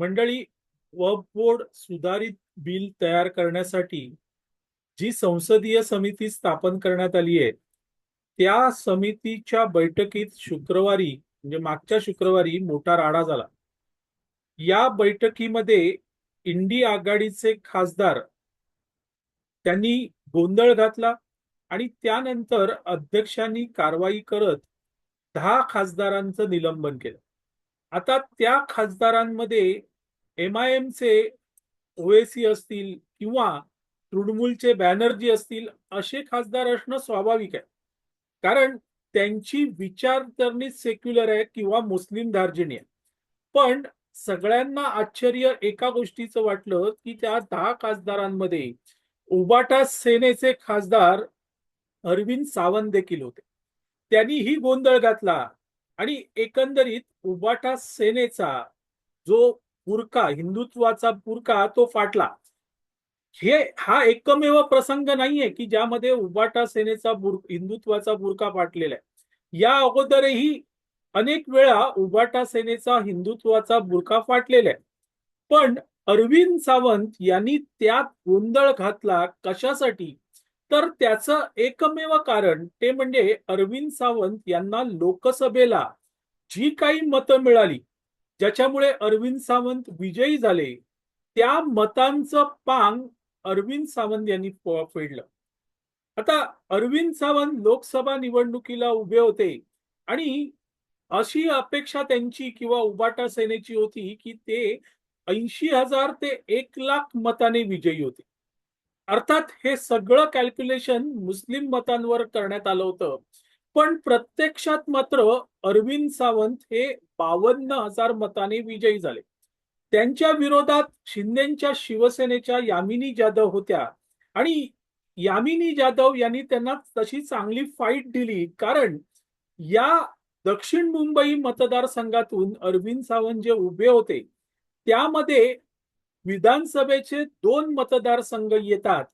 मंडळी वक्फ बोर्ड सुधारित बिल तयार करण्यासाठी जी संसदीय समिती स्थापन करण्यात आली आहे त्या समितीच्या बैठकीत शुक्रवारी म्हणजे मागच्या शुक्रवारी मोठा राडा झाला. या बैठकीमध्ये इंडी आघाडीचे खासदार त्यांनी गोंधळ घातला आणि त्यानंतर अध्यक्षांनी कारवाई करत दहा खासदारांचं निलंबन केलं. आता त्या खासदारांमध्ये एम आय एमचे ओएसी असतील किंवा तृणमूलचे बॅनर्जी असतील असे खासदार असणं स्वाभाविक आहे. कारण त्यांची विचारसरणी सेक्युलर आहे किंवा मुस्लिम धार्जिणी आहे. पण सगळ्यांना आश्चर्य एका गोष्टीचं वाटलं की त्या दहा खासदारांमध्ये उबाटा सेनेचे खासदार अरविंद सावंत देखील होते. त्यांनी ही गोंधळ घातला आणि एकंदरीत उबाटा सेनेचा जो पुरका हिंदुत्वाचा पुरका तो फाटला. हे हा एकमेव प्रसंग नाहीये की ज्यामध्ये उबाटा सेनेचा बुर हिंदुत्वाचा बुरका फाटलेला आहे. या अगोदरही अनेक वेळा उबाटा सेनेचा हिंदुत्वाचा बुरका फाटलेला आहे. पण अरविंद सावंत यांनी त्यात गोंधळ घातला कशासाठी? तर त्याचं एकमेव कारण ते म्हणजे अरविंद सावंत यांना लोकसभेला जी काही मतं मिळाली ज्याच्यामुळे अरविंद सावंत विजयी झाले त्या मतांचं पांग अरविंद सावंत यांनी फेडलं. आता अरविंद सावंत लोकसभा निवडणुकीला उभे होते आणि अशी अपेक्षा त्यांची किंवा उबाटा सेनेची होती की ते ऐंशी हजार ते एक लाख मताने विजयी होते. अर्थात हे सगळं कॅल्क्युलेशन मुस्लिम मतांवर करण्यात आलं होतं. पण प्रत्यक्षात मात्र अरविंद सावंत हे बावन्न हजार मताने विजयी झाले. त्यांच्या विरोधात शिंदेच्या शिवसेनेच्या यामिनी जाधव होत्या आणि यामिनी जाधव यांनी त्यांना तशी चांगली फाईट दिली कारण या दक्षिण मुंबई मतदारसंघातून अरविंद सावंत जे उभे होते त्यामध्ये विधानसभेचे दोन मतदारसंघ येतात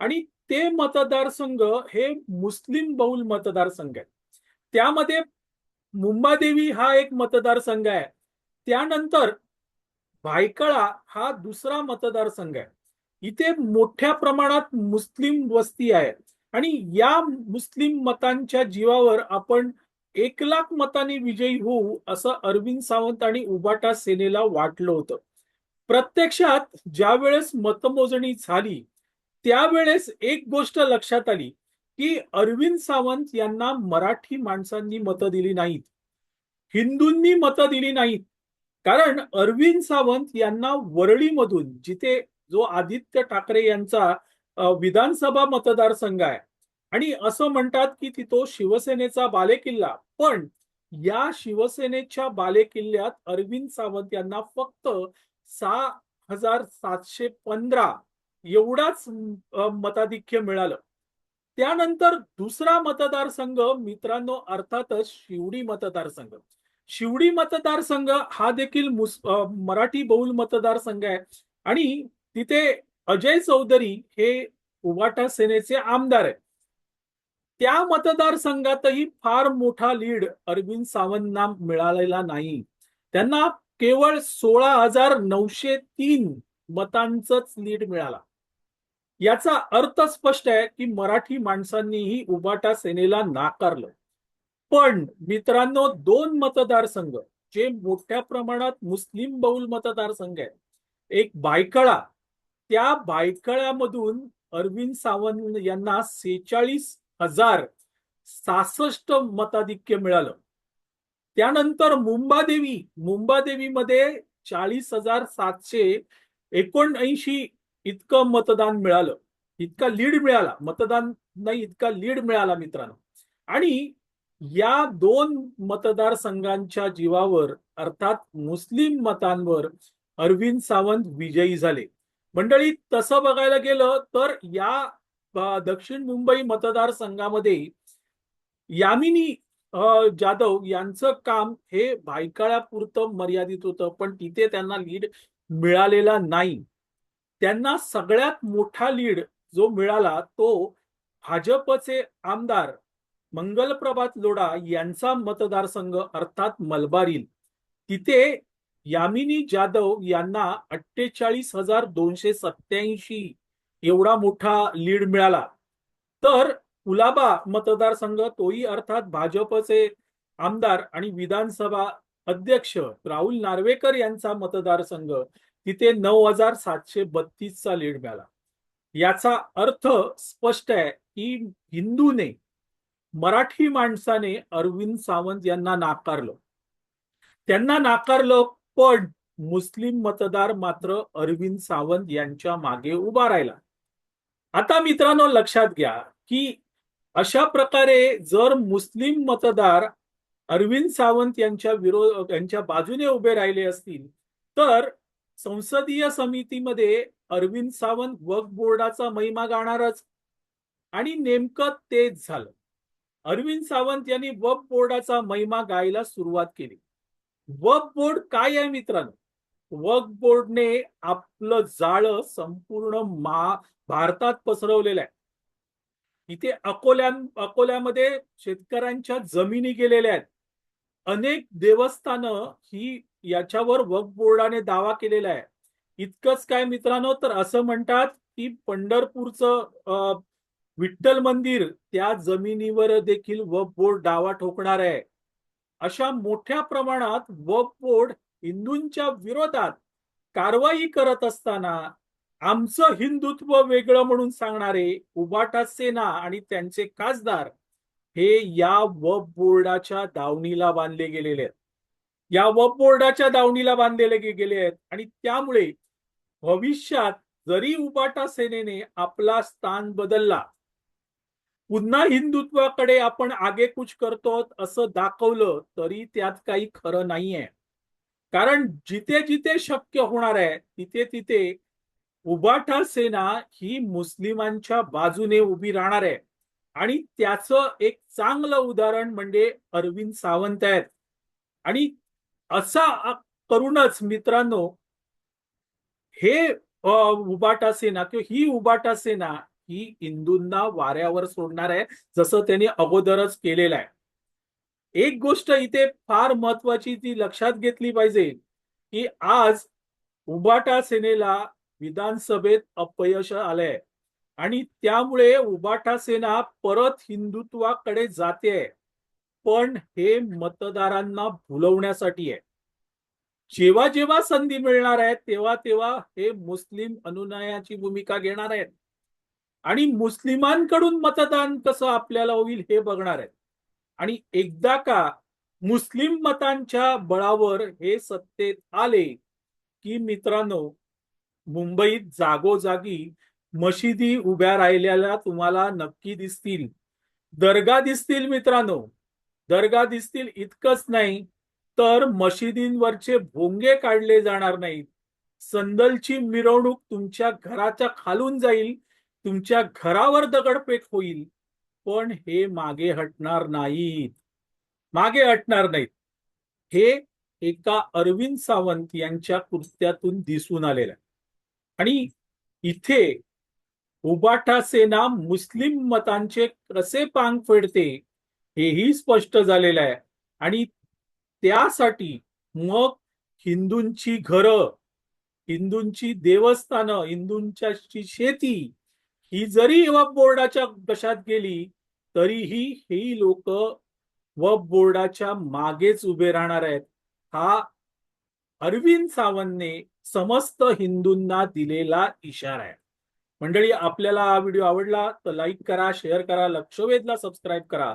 आणि ते मतदारसंघ हे मुस्लिम बहुल मतदारसंघ आहेत. त्यामध्ये मुंबादेवी हा एक मतदारसंघ आहे. त्यानंतर भायकळा हा दुसरा मतदारसंघ आहे. इथे मोठ्या प्रमाणात मुस्लिम वस्ती आहे आणि या मुस्लिम मतांच्या जीवावर आपण एक लाख मतांनी विजयी होऊ असं अरविंद सावंत आणि उबाटा सेनेला वाटलं होतं. प्रत्यक्षात ज्यावेळेस मतमोजणी झाली त्यावेळेस एक गोष्ट लक्षात आली की अरविंद सावंत यांना मराठी माणसांनी मतं दिली नाहीत. हिंदूंनी मतं दिली नाहीत. कारण अरविंद सावंत यांना वरळीमधून जिथे जो आदित्य ठाकरे यांचा विधानसभा मतदारसंघ आहे आणि असं म्हणतात की तिथं शिवसेनेचा बालेकिल्ला पण या शिवसेनेच्या बालेकिल्ल्यात अरविंद सावंत यांना फक्त सहा हजार सातशे पंधरा एवढाच मताधिक्य मिळालं. त्यानंतर दुसरा मतदारसंघ मित्रांनो अर्थातच शिवडी मतदारसंघ. शिवडी मतदारसंघ हा देखील मराठी बहुल मतदारसंघ आहे. आणि तिथे अजय चौधरी हे उवाटा सेनेचे आमदार आहेत. त्या मतदारसंघातही फार मोठा लीड अरविंद सावंतना मिळालेला नाही. त्यांना केवळ सोळा हजार नऊशे तीन मतांचंच लीड मिळाला. याचा अर्थ स्पष्ट आहे की मराठी माणसांनीही उबाटा सेनेला नाकारलं. पण मित्रांनो दोन मतदारसंघ जे मोठ्या प्रमाणात मुस्लिम बहुल मतदारसंघ आहेत एक बायकळा त्या बायकळ्यामधून अरविंद सावंत यांना सेहेचाळीस हजार सहासष्ट मताधिक्य मिळालं. त्यानंतर मुंबादेवी मुंबादेवीमध्ये चाळीस हजार सातशे एकोणऐंशी इतकं मतदान मिळालं. इतका लीड मिळाला. मतदान नाही इतका लीड मिळाला मित्रांनो. आणि या दोन मतदारसंघांच्या जीवावर अर्थात मुस्लिम मतांवर अरविंद सावंत विजयी झाले. मंडळी तसं बघायला गेलं तर या दक्षिण मुंबई मतदारसंघामध्ये यामिनी जाधव यांचं काम हे भायकाळ्यापुरतं मर्यादित होतं पण तिथे त्यांना लीड मिळालेला नाही. त्यांना सगळ्यात मोठा लीड जो मिळाला तो भाजपचे आमदार मंगलप्रभात लोढा यांचा मतदारसंघ अर्थात मलबारील. तिथे यामिनी जाधव यांना अठ्ठेचाळीस हजार दोनशे सत्याऐंशी एवढा मोठा लीड मिळाला. तर कुलाबा मतदारसंघ तोही अर्थात भाजपचे आमदार आणि विधानसभा अध्यक्ष राहुल नार्वेकर यांचा मतदारसंघ तिथे नऊ हजार सातशे बत्तीसचा लीड मिळाला. याचा अर्थ स्पष्ट आहे की हिंदूने मराठी माणसाने अरविंद सावंत यांना नाकारलं. त्यांना नाकारलं पण मुस्लिम मतदार मात्र अरविंद सावंत यांच्या मागे उभा राहिला. आता मित्रांनो लक्षात घ्या की अशा प्रकारे जर मुस्लिम मतदार अरविंद सावंत यांच्या विरोध यांच्या बाजूने उभे राहिले असतील तर संसदीय समितीमध्ये अरविंद सावंत वक्फ बोर्डाचा महिमा गाणारच. आणि नेमकं तेच झालं. अरविंद सावंत यांनी वक्फ बोर्डाचा महिमा गायला सुरुवात केली. वक्फ बोर्ड काय आहे मित्रांनो? वक्फ बोर्डने आपलं जाळं संपूर्ण मा भारतात पसरवलेलं आहे. इथे अकोल्या अकोल्यामध्ये शेतकऱ्यांच्या जमिनी गेलेल्या आहेत. अनेक देवस्थानं ही याच्यावर वक्फ बोर्डाने दावा केलेला आहे. इतकंच काय मित्रांनो तर असं म्हणतात की पंढरपूरचं विठ्ठल मंदिर त्या जमिनीवर देखील वक्फ बोर्ड दावा ठोकणार आहे. अशा मोठ्या प्रमाणात वक्फ बोर्ड हिंदूंच्या विरोधात कारवाई करत असताना आमचं हिंदुत्व वेगळं म्हणून सांगणारे उबाटा सेना आणि त्यांचे खासदार हे या वक्फ बोर्डाच्या दावणीला बांधले गेलेले आहेत. या वक्फ बोर्डाच्या दावणीला बांधलेले गेले आहेत. आणि त्यामुळे भविष्यात जरी उबाटा सेनेने आपला स्थान बदलला पुन्हा हिंदुत्वाकडे आपण आगेकूच करतो असं दाखवलं तरी त्यात काही खरं नाहीये. कारण जिथे जिथे शक्य होणार आहे तिथे तिथे उबाठा सेना ही मुस्लिमांच्या बाजूने उभी राहणार आहे. आणि त्याचं एक चांगलं उदाहरण म्हणजे अरविंद सावंत आहेत. आणि असा करूनच मित्रांनो हे उबाटा सेना किंवा ही उबाटा सेना ही हिंदूंना वाऱ्यावर सोडणार आहे जसं त्यांनी अगोदरच केलेलं आहे. एक गोष्ट इथे फार महत्वाची ती लक्षात घेतली पाहिजे की आज उबाटा सेनेला विधानसभेत अपयश आलंय आणि त्यामुळे उबाटा सेना परत हिंदुत्वाकडे जाते पण हे मतदारांना भुलवण्यासाठी आहे. जेव्हा जेव्हा संधी मिळणार आहे तेव्हा तेव्हा हे मुस्लिम अनुनयाची भूमिका घेणार आहेत. आणि मुस्लिमांकडून मतदान कसं आपल्याला होईल हे बघणार आहेत. आणि एकदा का मुस्लिम मतांच्या बळावर हे सत्तेत आले की मित्रांनो मुंबईत जागोजागी मशिदी उभ्या राहिलेल्या तुम्हाला नक्की दिसतील. दर्गा दिसतील मित्रांनो. दर्गा दिसतील इतकंच नाही तर मशिदींवरचे भोंगे काढले जाणार नाहीत. संदलची मिरवणूक तुमच्या घराच्या खालून जाईल तुमच्या घरावर दगडफेक होईल. पण हे मागे हटणार नाहीत. मागे हटणार नाहीत. हे एका अरविंद सावंत यांच्या कृत्यातून दिसून आलेलं आहे. आणि इथे उबाटा सेना मुस्लिम मतांचे कसे पांग फेडते? हेही स्पष्ट झालेलं आहे. आणि त्यासाठी मग हिंदूंची घरं हिंदूंची देवस्थानं हिंदूंच्या शेती ही जरी वक्फ बोर्डाच्या कशात गेली तरीही ही लोक वक्फ बोर्डाच्या मागेच उभे राहणार आहेत. हा अरविंद सावंतने समस्त हिंदूंना दिलेला इशारा आहे. मंडळी आपल्याला हा व्हिडिओ आवडला तर लाईक करा शेअर करा लक्षवेधला सबस्क्राईब करा.